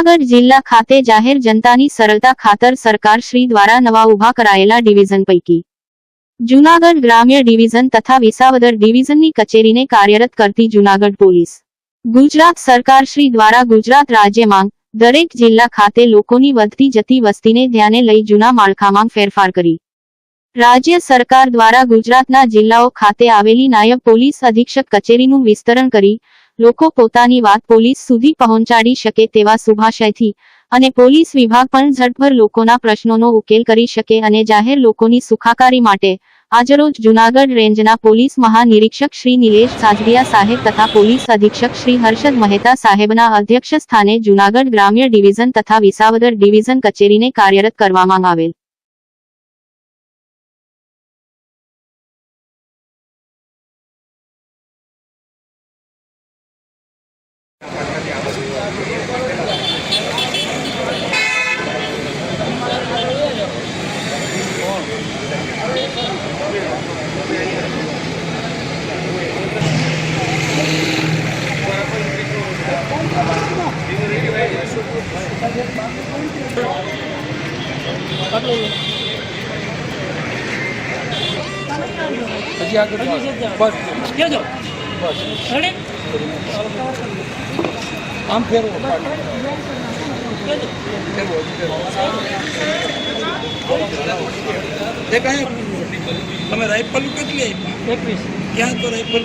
જૂનાગઢ જિલ્લા ખાતે જાહેર જનતાની સરળતા ખાતર સરકાર શ્રી દ્વારા નવા ઊભા કરાયેલા ડિવિઝન પૈકી જૂનાગઢ ગ્રામ્ય ડિવિઝન તથા વિસાવદર ડિવિઝનની કચેરીને કાર્યરત કરતી જૂનાગઢ પોલીસ. ગુજરાત સરકાર શ્રી દ્વારા ગુજરાત રાજ્યમાં દરેક જિલ્લા ખાતે લોકોની વધતી જતી વસ્તીને ધ્યાને લઈ જૂના માળખામાં ફેરફાર કરી. રાજ્ય સરકાર દ્વારા ગુજરાતના જિલ્લાઓ ખાતે આવેલી નાયબ પોલીસ અધિક્ષક કચેરીનું વિસ્તરણ કરી લોકો પોતાની વાત પોલીસ સુધી પહોંચાડી શકે તેવા શુભાશયથી અને પોલીસ વિભાગ પણ ઝડપભર લોકોના પ્રશ્નોનો ઉકેલ કરી શકે અને જાહેર લોકોની સુખાકારી માટે આજરોજ જુનાગઢ રેન્જના પોલીસ મહાનિરીક્ષક શ્રી નિલેશ સાજરિયા સાહેબ તથા પોલીસ અધિક્ષક શ્રી હર્ષદ મહેતા સાહેબના અધ્યક્ષ સ્થાને જુનાગઢ ગ્રામ્ય ડિવિઝન તથા વિસાવદર ડિવિઝન કચેરીને કાર્યરત કરવામાં આવેલ. જગ્યા બસ. કેજો. આમ ફેરવો. તમે રાઇફલ કેટલી આપી? એકવીસ. ક્યાં તો રાઇફલ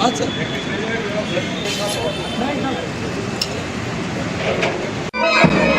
અચ્છા Thank.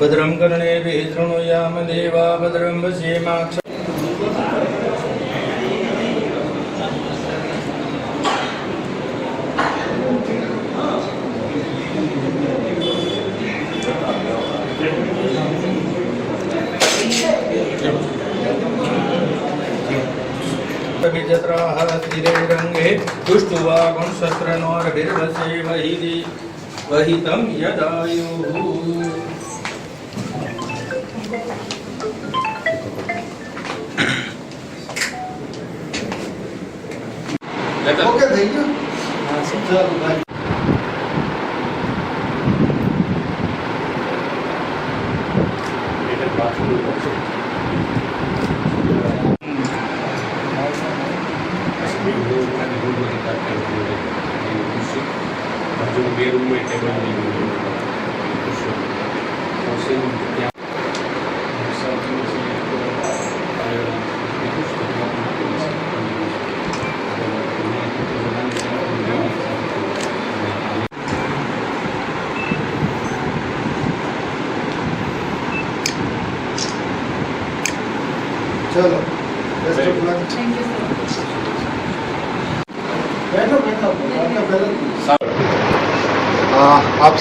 ભદ્રમ કર્ણે શૃણુયામ દેવા, ભદ્રમ પશ્યેમાક્ષ વિચત્રાહ સ્થિરે રંગે દુષ્ટુવા ગુણશસ્ત્રનો રભિર્વસે વહિ વહિતમ યદાયુઃ bombeiro não é que é bandido. Né? Então, se ele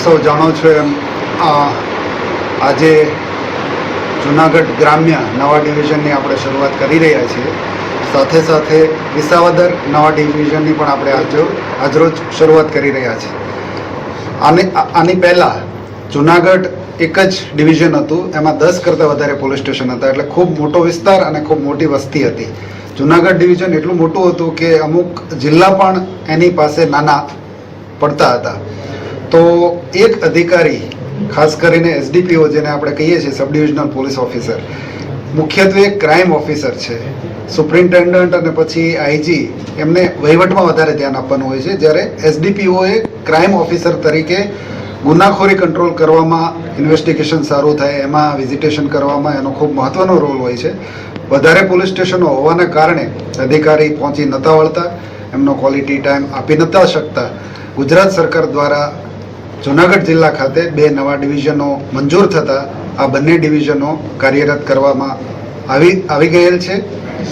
સૌ જાણો છો એમ આજે જુનાગઢ ગ્રામ્ય નવા ડિવિઝનની આપણે શરૂઆત કરી રહ્યા છીએ. સાથે સાથે વિસાવદર નવા ડિવિઝનની પણ આપણે આજે, આજરોજ શરૂઆત કરી રહ્યા છીએ. આને આની પહેલાં જુનાગઢ એક જ ડિવિઝન હતું, એમાં દસ કરતાં વધારે પોલીસ સ્ટેશન હતા, એટલે ખૂબ મોટો વિસ્તાર અને ખૂબ મોટી વસ્તી હતી. જુનાગઢ ડિવિઝન એટલું મોટું હતું કે અમુક જિલ્લા પણ એની પાસે નાના પડતા હતા. તો એક અધિકારી, ખાસ કરીને એસડીપીઓ જેને આપણે કહીએ છીએ સબ ડિવિઝનલ પોલીસ ઓફિસર, મુખ્યત્વે ક્રાઇમ ઓફિસર છે. સુપ્રિન્ટેન્ડન્ટ અને પછી આઈજી, એમને વહીવટમાં વધારે ધ્યાન આપવાનું હોય છે. જ્યારે એસડીપીઓએ ક્રાઇમ ઓફિસર તરીકે ગુનાખોરી કંટ્રોલ કરવામાં ઇન્વેસ્ટિગેશન સારું થાય, એમાં વિઝિટેશન કરવામાં એનો ખૂબ મહત્વનો રોલ હોય છે. વધારે પોલીસ સ્ટેશનો હોવાના કારણે અધિકારી પહોંચી નતા વળતા, એમનો ક્વોલિટી ટાઈમ આપી નતા શકતા. ગુજરાત સરકાર દ્વારા જુનાગઢ જિલ્લા ખાતે બે નવા ડિવિઝનો મંજૂર થતાં આ બંને ડિવિઝનો કાર્યરત કરવામાં આવી આવી ગયેલ છે.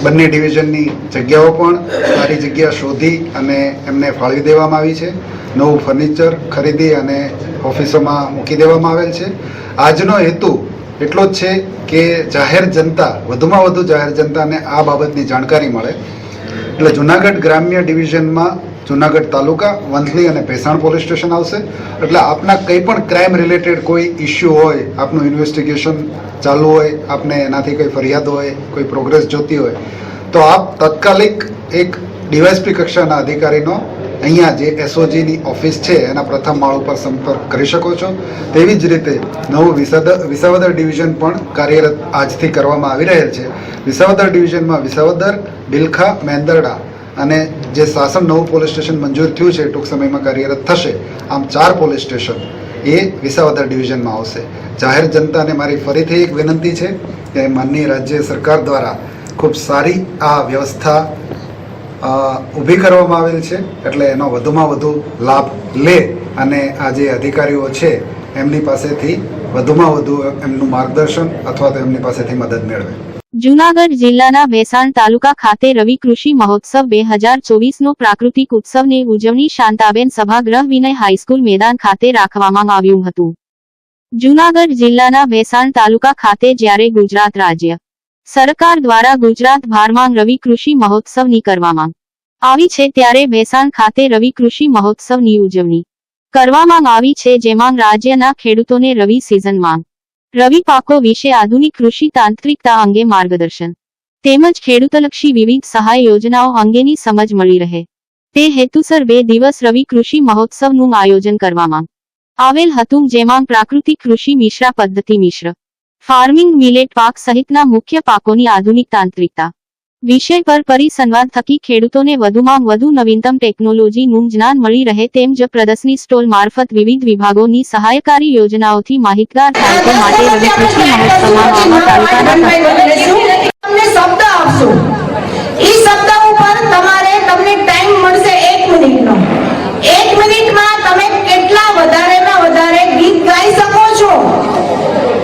બંને ડિવિઝનની જગ્યાઓ પણ સારી જગ્યા શોધી અને એમને ફાળવી દેવામાં આવી છે. નવું ફર્નિચર ખરીદી અને ઓફિસોમાં મૂકી દેવામાં આવેલ છે. આજનો હેતુ એટલો જ છે કે જાહેર જનતા, વધુમાં વધુ જાહેર જનતાને આ બાબતની જાણકારી મળે. એટલે જુનાગઢ ગ્રામ્ય ડિવિઝનમાં જુનાગઢ તાલુકા, વંથલી અને ભેસાણ પોલીસ સ્ટેશન આવશે. એટલે આપના કંઈ પણ ક્રાઇમ રિલેટેડ કોઈ ઇસ્યુ હોય, આપનું ઇન્વેસ્ટિગેશન ચાલુ હોય, આપને એનાથી કોઈ ફરિયાદ હોય, કોઈ પ્રોગ્રેસ જોતી હોય, તો આપ તાત્કાલિક એક ડીવાયસપી કક્ષાના અધિકારીનો અહીંયા જે એસઓજીની ઓફિસ છે, એના પ્રથમ માળ ઉપર સંપર્ક કરી શકો છો. તેવી જ રીતે નવું વિસાવદર ડિવિઝન પણ કાર્યરત આજથી કરવામાં આવી રહેલ છે. વિસાવદર ડિવિઝનમાં વિસાવદર, બિલખા, મેંદરડા અને જે શાસન નવું પોલીસ સ્ટેશન મંજૂર થયું છે, ટૂંક સમયમાં કાર્યરત થશે, આમ ચાર પોલીસ સ્ટેશન એ વિસાવદર ડિવિઝનમાં આવશે. જાહેર જનતાને મારી ફરીથી એક વિનંતી છે કે માનનીય રાજ્ય સરકાર દ્વારા ખૂબ સારી આ વ્યવસ્થા ઊભી કરવામાં આવેલ છે, એટલે એનો વધુમાં વધુ લાભ લે અને આ જે અધિકારીઓ છે, એમની પાસેથી વધુમાં વધુ એમનું માર્ગદર્શન અથવા તો એમની પાસેથી મદદ મેળવે. જૂનાગઢ જિલ્લાના ભેસાણ તાલુકા ખાતે રવિ કૃષિ મહોત્સવ બે હજાર ચોવીસનો પ્રાકૃતિક ઉત્સવની ઉજવણી શાંતાબેન સભાગૃહ વિનય હાઈસ્કૂલ મેદાન ખાતે રાખવામાં આવ્યું હતું. જૂનાગઢ જિલ્લાના ભેસાણ તાલુકા ખાતે જ્યારે ગુજરાત રાજ્ય સરકાર દ્વારા ગુજરાત ભારમાં રવિ કૃષિ મહોત્સવની કરવામાં આવી છે ત્યારે ભેસાણ ખાતે રવિ કૃષિ મહોત્સવની ઉજવણી કરવામાં આવી છે જેમાં રાજ્યના ખેડૂતોને રવિ સિઝનમાં રવિ પાકો વિશે આધુનિક કૃષિ તાંત્રિકતા અંગે માર્ગદર્શન. તેમજ ખેડૂતલક્ષી વિવિધ સહાય યોજનાઓ અંગેની સમજ મળી રહે. તે હેતુસર બે દિવસ રવિ કૃષિ મહોત્સવનું આયોજન કરવામાં આવેલ હતું, જેમાં પ્રાકૃતિક કૃષિ મિશ્રા પદ્ધતિ મિશ્ર, ફાર્મિંગ મિલેટ પાક સહિતના મુખ્ય પાકોની આધુનિક તાંત્રિકતા વિષય પર પરિસંવાદ થકી ખેડૂતોને વધુમાં વધુ નવીનતમ ટેકનોલોજીનું જ્ઞાન મળી રહે તેમ જ પ્રદર્શની સ્ટોલ મારફત વિવિધ વિભાગોની સહાયકારી યોજનાઓથી માહિતગાર માટે શબ્દ આપશો. એ શબ્દ ઉપર તમારે તમને ટાઈમ મળશે એક મિનિટનો એક મિનિટમાં તમે કેટલા વધારેમાં વધારે ગીત ગાઈ શકો છો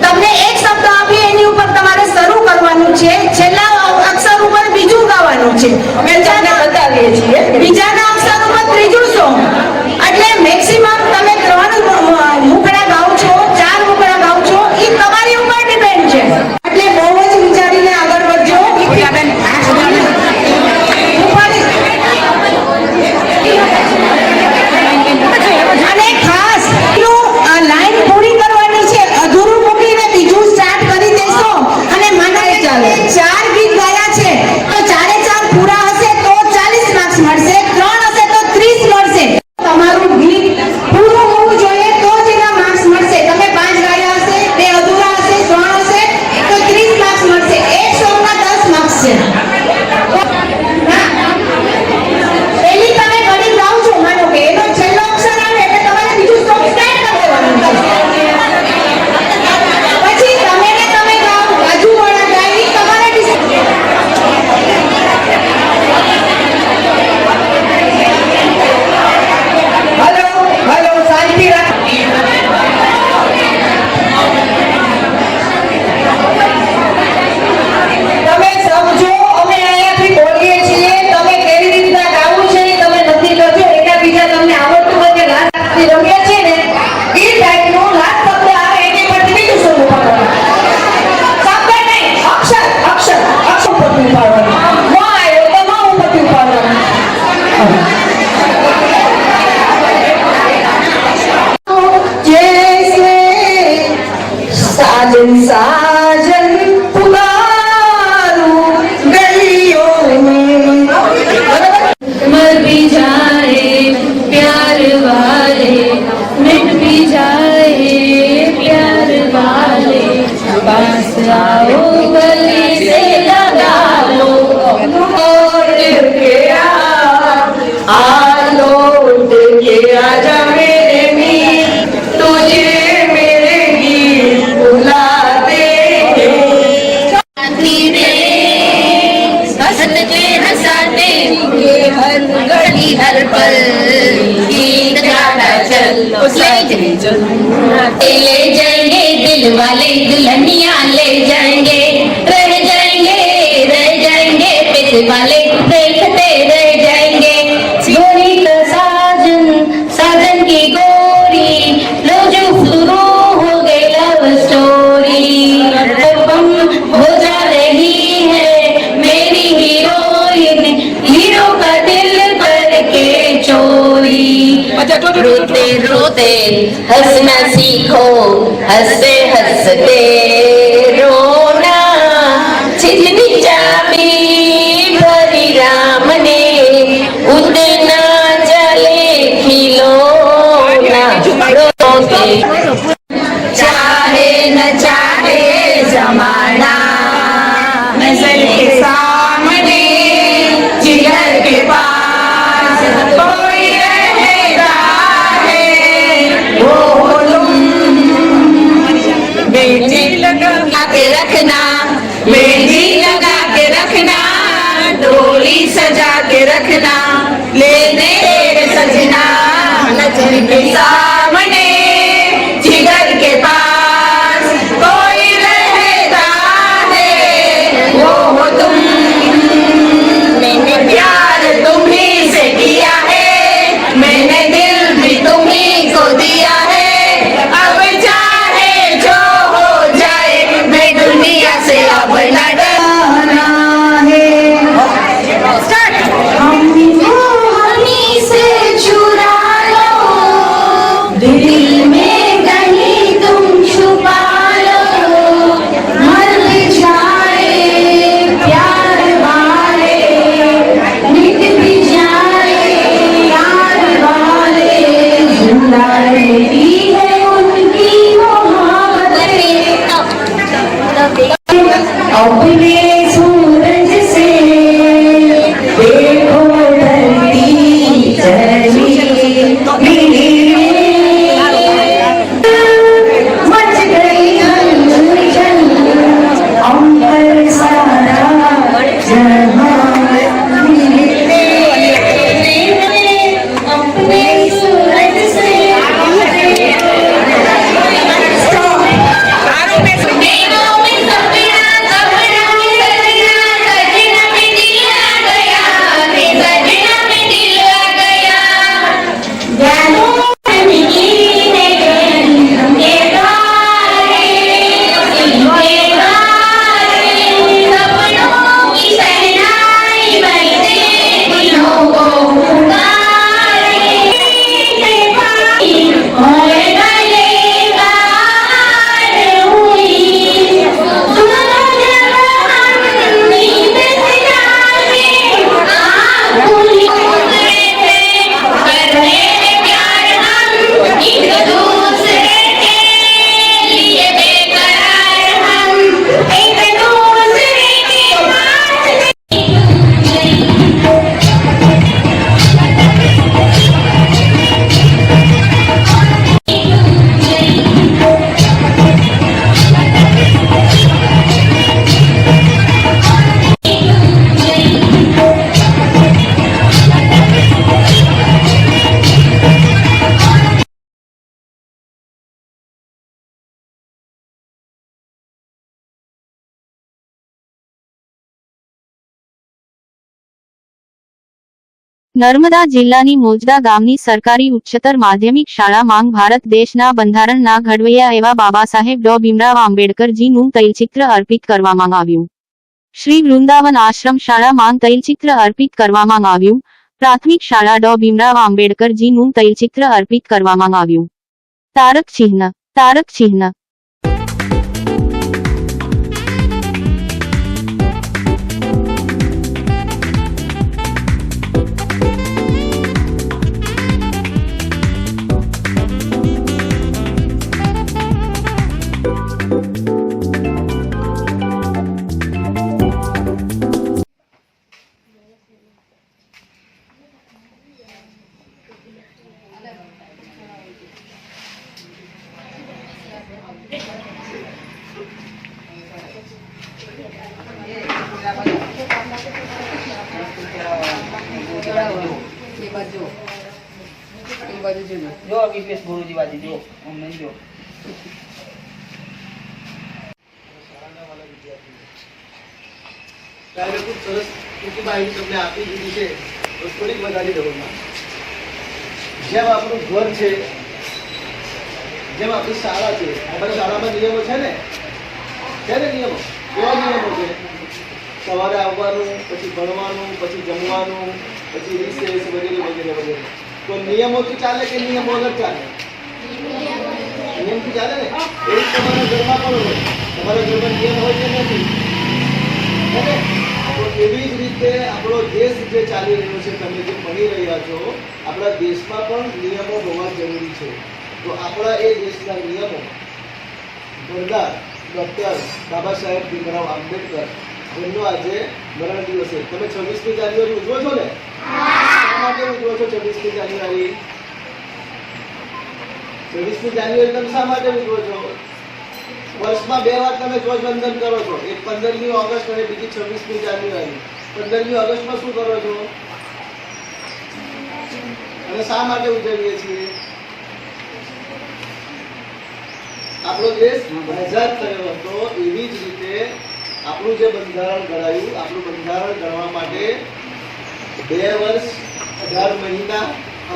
તમને એક શબ્દ આપી એની ઉપર તમારે શરૂ કરવાનું છે છેલ્લા અક્ષર ઉપર બીજું ગાવાનું છે. બીજાના બતાવીએ છીએ. બીજાના money નર્મદા જિલ્લાની મોજદા ગામની સરકારી ઉચ્ચતર માધ્યમિક શાળા માંગ ભારત દેશના બંધારણના ઘડવૈયા એવા બાબા સાહેબ ડો. ભીમરાવ આંબેડકરજીનું તૈલચિત્ર અર્પિત કરવામાં આવ્યું. શ્રી વૃંદાવન આશ્રમ શાળા માંગ તૈલચિત્ર અર્પિત કરવામાં આવ્યું. પ્રાથમિક શાળા ડો. ભીમરાવ આંબેડકરજીનું તૈલચિત્ર અર્પિત કરવામાં આવ્યું. તારક ચિહ્ન તારક ચિહ્ન. આપી દીધી છે થોડીક વધારી દઉં. જેમ આપણું ઘર છે, જેમ આપણી શાળા છે આપણી શાળામાં નિયમો છે ને? છે ને નિયમો? કેવા નિયમો છે? સવારે આવવાનું, પછી ભણવાનું, પછી જમવાનું, પછી રિસેસ વગેરે વગેરે વગેરે. તો નિયમોથી ચાલે કે નિયમો વગર ચાલે? નિયમથી ચાલે ને? એવું તમારા ઘરમાં પણ હોય. તમારા ઘરમાં નિયમ હોય કે નથી? એવી જ રીતે આપણો દેશ જે ચાલી રહ્યો છે તમે જે ભણી રહ્યા છો આપણા દેશમાં પણ નિયમો હોવા જરૂરી છે. તો આપણા એ દેશના નિયમો સરદાર ડૉક્ટર બાબા સાહેબ ભીમરાવ આંબેડકર જેમનો આજે મરણ દિવસ છે. તમે છવ્વીસમી જાન્યુઆરી ઉજવો છો ને? શા માટે ઉજવો છો છવ્વીસમી જાન્યુઆરી? છવ્વીસમી જાન્યુઆરી તમે શા માટે ઉજવો છો? વર્ષમાં બે વાર તમે ધ્વજવંદન કરો છો. એક પંદરમી ઓગસ્ટ અને બીજી છવ્વીસમી જાન્યુઆરી. પંદરમી ઓગસ્ટમાં શું કરો છો? અને શા માટે ઉજવીએ છીએ? આપણો દેશ આઝાદ થયો હતો એવી જ રીતે આપણું જે બંધારણ ઘડાયું, આપણું બંધારણ ઘડવા માટે બે વર્ષ, અઢાર મહિના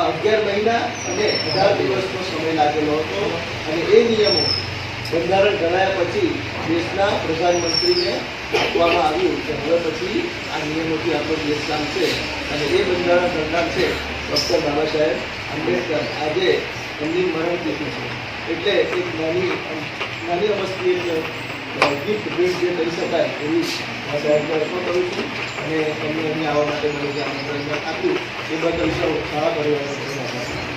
અગિયાર મહિના અને અઢાર દિવસનો સમય લાગેલો હતો. અને એ નિયમો બંધારણ ઘડાયા પછી દેશના પ્રધાનમંત્રીને આપવામાં આવ્યું કે હવે પછી આ નિયમોથી આપણો દેશ ચાલશે અને એ બંધારણ ઘડનાર છે, ડૉક્ટર બાબા સાહેબ આંબેડકર. આજે એમની મરણ તિથિ છે. એટલે એક નાની નાની અમસ્તી એક ગિફ્ટ ભેટ જે કરી શકાય એવી આ સાહેબને અર્પણ કરું છું. અને એમને અહીંયા આવવા માટે મને જે આમંત્રણ આપ્યું, એ બદલ સૌ સારા પરિવારનો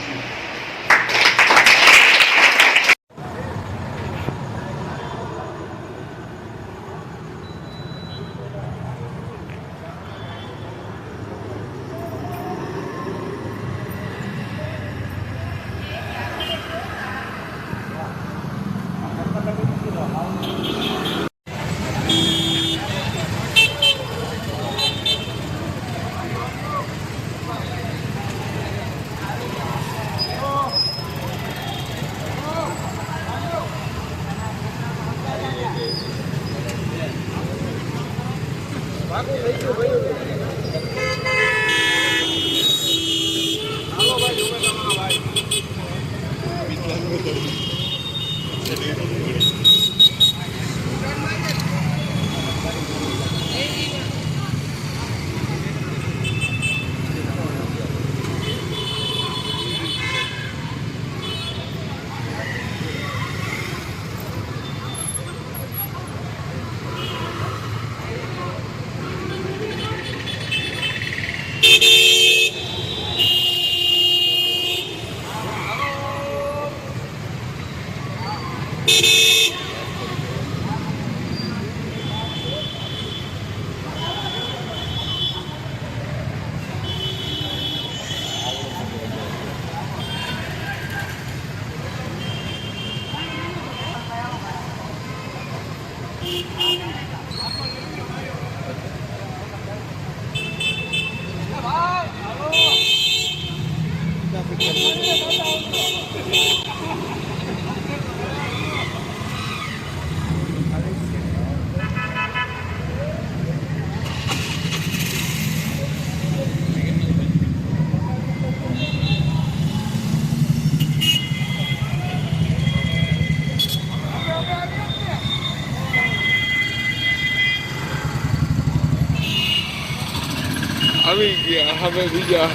હવે બીજા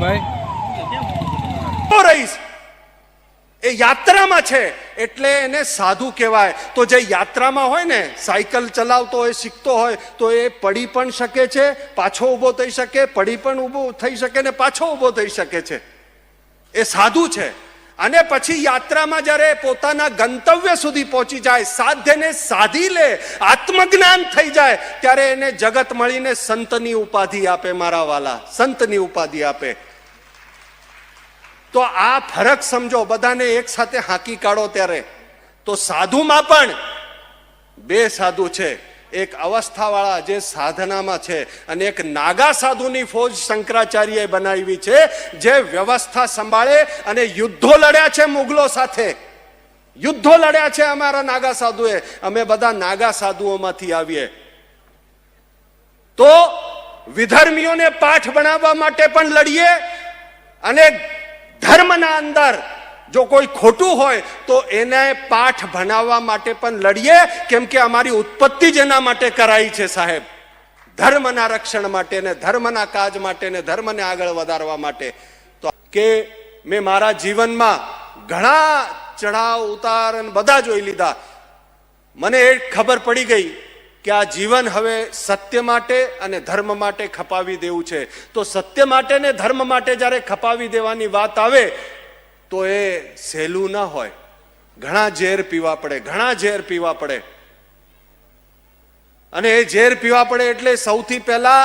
ભાઈ રહીશ એ યાત્રામાં છે, એટલે એને સાધુ કહેવાય. તો જે યાત્રામાં હોય ને, સાયકલ ચલાવતો હોય, શીખતો હોય, તો એ પડી પણ શકે છે, પાછો ઊભો થઈ શકે, પડી પણ ઊભો થઈ શકે ને પાછો ઊભો થઈ શકે છે. એ સાધુ છે. અને પછી યાત્રામાં જ્યારે પોતાના ગંતવ્ય સુધી પહોંચી જાય, સાધ્યને સાધી લે, આત્મજ્ઞાન થઈ જાય, ત્યારે એને જગત મળીને સંતની ઉપાધિ આપે, મારા વાલા. સંતની ઉપાધિ આપે. તો આ ફરક સમજો, બધાને એક સાથે હાંકી કાઢો ત્યારે. તો સાધુમાં પણ બે સાધુ છે. એક અવસ્થાવાળા જે સાધનામાં છે અને એક નાગા સાધુની ફોજ શંકરાચાર્યએ બનાવી છે, જે વ્યવસ્થા સંભાળે અને યુદ્ધો લડ્યા છે મુગલો સાથે. યુદ્ધો લડ્યા છે અમારા નાગા સાધુએ. અમે બધા નાગા સાધુઓમાંથી આવીએ. તો વિધર્મીઓને પાઠ ભણાવવા માટે પણ લડીએ અને ધર્મના અંદર જો કોઈ ખોટું હોય, તો એને પાઠ ભણાવવા માટે પણ લડીએ, કેમ કે અમારી ઉત્પત્તિ જ એના માટે કરાઈ છે સાહેબ. ધર્મના રક્ષણ માટે ને ધર્મના કાજ માટે ને ધર્મને આગળ વધારવા માટે. તો કે મેં મારા જીવનમાં ઘણા ચઢાવ ઉતાર બધા જોઈ લીધા. મને એ ખબર પડી ગઈ કે આ જીવન હવે સત્ય માટે અને ધર્મ માટે ખપાવી દેવું છે. તો સત્ય માટે ને ધર્મ માટે જ્યારે ખપાવી દેવાની વાત આવે, તો એ સહેલું ના હોય. ઘણા ઝેર પીવા પડે, ઘણા ઝેર પીવા પડે. અને એ ઝેર પીવા પડે એટલે સૌથી પહેલા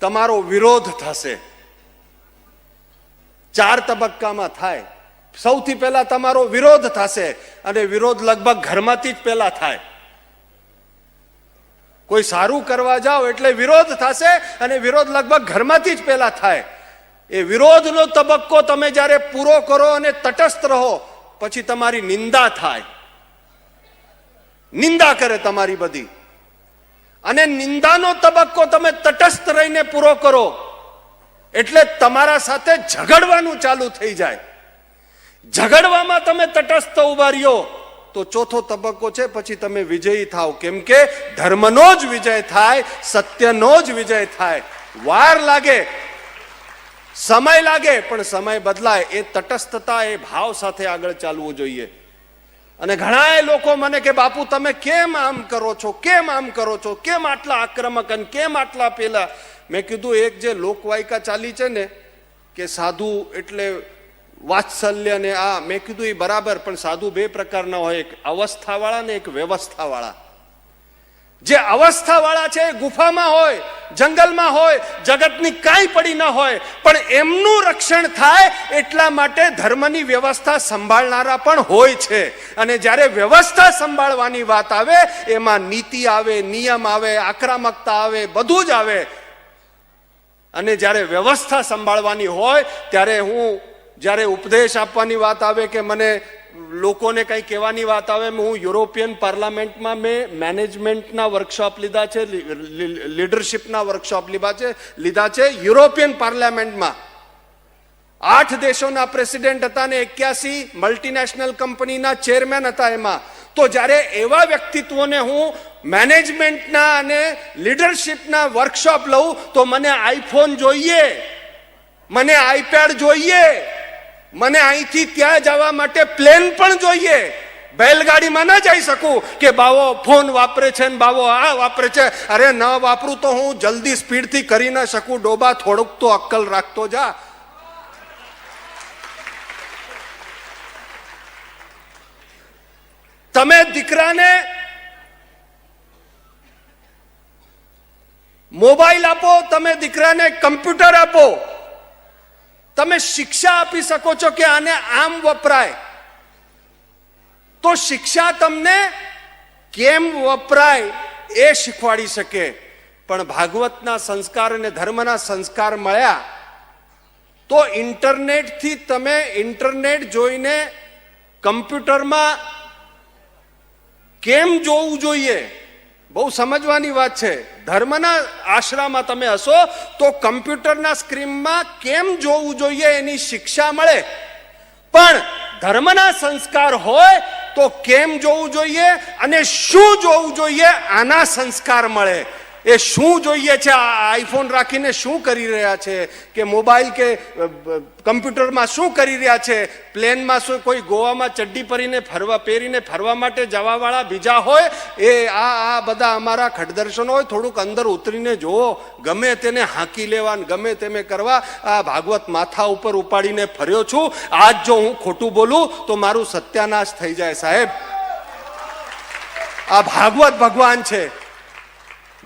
તમારો વિરોધ થશે. ચાર તબક્કામાં થાય. સૌથી પહેલા તમારો વિરોધ થશે અને વિરોધ લગભગ ઘરમાંથી જ પહેલા થાય. કોઈ સારું કરવા જાઓ એટલે વિરોધ થશે અને વિરોધ લગભગ ઘરમાંથી જ પહેલા થાય. એ વિરોધનો તબક્કો તમે જ્યારે પૂરો કરો અને તટસ્થ રહો, પછી તમારી નિંદા થાય. નિંદા કરે તમારી બધી. અને નિંદાનો તબક્કો તમે તટસ્થ રહીને પૂરો કરો, એટલે તમારા સાથે ઝઘડવાનું ચાલુ થઈ જાય. ઝઘડવામાં તમે તટસ્થ ઊભા રહ્યો તો ચોથો તબક્કો છે, પછી તમે વિજયી થાવ. કેમ કે ધર્મનો જ વિજય થાય, સત્યનો જ વિજય થાય. વાર લાગે, સમય લાગે, પણ સમય બદલાય. એ તટસ્થતા, એ ભાવ સાથે આગળ ચાલવું જોઈએ. અને ઘણા લોકો મને કે, બાપુ, તમે કેમ આમ કરો છો? કેમ આમ કરો છો? કેમ આટલા આક્રમક અને કેમ આટલા પેલા? મેં કીધું, એક જે લોકવાયકા ચાલી છે ને, કે સાધુ એટલે વાત્સલ્ય ને આ મેં કીધું એ બરાબર, પણ સાધુ બે પ્રકારના હોય. એક અવસ્થાવાળા ને એક વ્યવસ્થાવાળા. જે અવસ્થાવાળા છે ગુફામાં હોય, જંગલમાં હોય, જગતની કાંઈ પડી ન હોય, પણ એમનું રક્ષણ થાય એટલા માટે ધર્મની વ્યવસ્થા સંભાળનારા પણ હોય છે. અને જ્યારે વ્યવસ્થા સંભાળવાની વાત આવે, એમાં નીતિ આવે, નિયમ આવે, આક્રમકતા આવે, બધું જ આવે. અને જ્યારે વ્યવસ્થા સંભાળવાની હોય, ત્યારે હું જ્યારે ઉપદેશ આપવાની વાત આવે કે મને લોકોને કંઈ કહેવાની વાત આવે હું યુરોપિયન પાર્લામેન્ટમાં મેં મેનેજમેન્ટના વર્કશોપ લીધા છે લીડરશિપના વર્કશોપ લીધા છે લીધા છે યુરોપિયન પાર્લામેન્ટમાં. આઠ દેશોના પ્રેસિડેન્ટ હતા ને એક્યાસી મલ્ટીનેશનલ કંપનીના ચેરમેન હતા એમાં. તો જ્યારે એવા વ્યક્તિત્વોને હું મેનેજમેન્ટના અને લીડરશિપના વર્કશોપ લઉં, તો મને આઈફોન જોઈએ, મને આઈપેડ જોઈએ. મને અહીંથી ત્યાં જવા માટે પ્લેન પણ જોઈએ. બેલગાડીમાં ના જઈ શકું કે બાવો ફોન વાપરે છે ને બાવો આ વાપરે છે. અરે ન વાપરું તો હું જલ્દી સ્પીડથી કરી ન શકું. ડોબા થોડુંક તો અક્કલ રાખતો જા. તમે દીકરાને મોબાઈલ આપો, તમે દીકરાને કમ્પ્યુટર આપો. તમે શિક્ષા આપી શકો છો કે આને આમ વપરાય? તો શિક્ષા તમને કેમ વપરાય એ શીખવાડી શકે. પણ ભાગવતના સંસ્કાર અને ધર્મના સંસ્કાર મળ્યા, તો ઇન્ટરનેટથી તમે ઇન્ટરનેટ જોઈને કમ્પ્યુટરમાં કેમ જોવું જોઈએ? બહુ સમજવાની વાત છે. ધર્મના આશરામાં તમે હશો તો કમ્પ્યુટરના સ્ક્રીનમાં કેમ જોવું જોઈએ એની શિક્ષા મળે. પણ ધર્મના સંસ્કાર હોય તો કેમ જોવું જોઈએ અને શું જોવું જોઈએ આના સંસ્કાર મળે. એ શું જોઈએ છે? આ આઈફોન રાખીને શું કરી રહ્યા છે? કે મોબાઈલ કે કમ્પ્યુટરમાં શું કરી રહ્યા છે? પ્લેનમાં શું કોઈ ગોવામાં ચડ્ડી પહેરીને ફરવા પહેરીને ફરવા માટે જવાવાળા બીજા હોય? એ, આ આ બધા અમારા ખડદર્શનો હોય, થોડુંક અંદર ઉતરીને જુઓ. ગમે તેને હાંકી લેવા ગમે તેમે કરવા, આ ભાગવત માથા ઉપર ઉપાડીને ફર્યો છું. આજ જો હું ખોટું બોલું, તો મારું સત્યાનાશ થઈ જાય, સાહેબ. આ ભાગવત ભગવાન છે.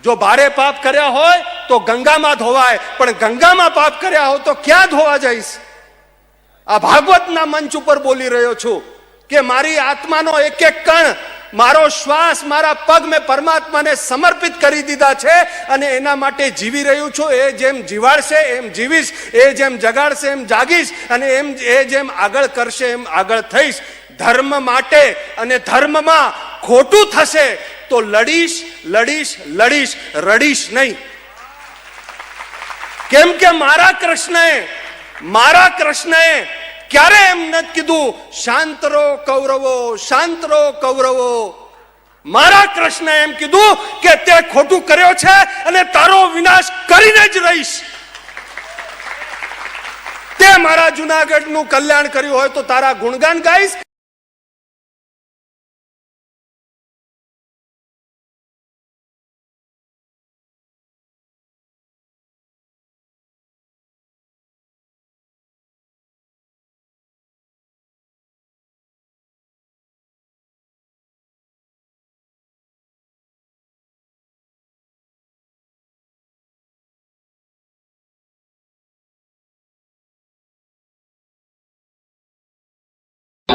જો ભારે પાપ કર્યા હોય તો ગંગામાં ધોવાય, પણ ગંગામાં પાપ કર્યા હોય તો ક્યાં ધોવા જઈશ? આ ભાગવતના મંચ ઉપર બોલી રહ્યો છું કે મારી આત્માનો એક એક કણ, મારો શ્વાસ, મારા પગ મેં પરમાત્માને સમર્પિત કરી દીધા છે અને એના માટે જીવી રહ્યું છું. એ જેમ જીવાડશે, એમ જીવીશ. એ જેમ જગાડશે, એમ જાગીશ અને એમ, એ જેમ આગળ કરશે, એમ આગળ થઈશ. ધર્મ માટે અને ધર્મમાં ખોટું થશે, તો લડીશ લડીશ લડીશ, રડીશ નહીં. કેમ કે મારા કૃષ્ણએ મારા કૃષ્ણએ ક્યારે એમ નથી કીધું, શાંત રહો કૌરવો, શાંત રહો કૌરવો. મારા કૃષ્ણએ એમ કીધું કે તે ખોટું કર્યો છે અને તારો વિનાશ કરીને જ રહીશ. તે મારા જુનાગઢનું કલ્યાણ કર્યું હોય તો તારા ગુણગાન ગાઈશ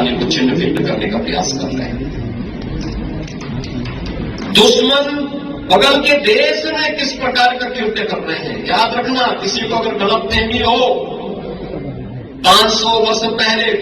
اپنے بچے میں فلٹر کرنے کا پریاس کر رہے ہیں دشمن بغل کے دیش میں کس پرکار کا کرتے کر رہے ہیں، یاد رکھنا، کسی کو اگر غلط فہمی ہو، پانچ سو برس پہلے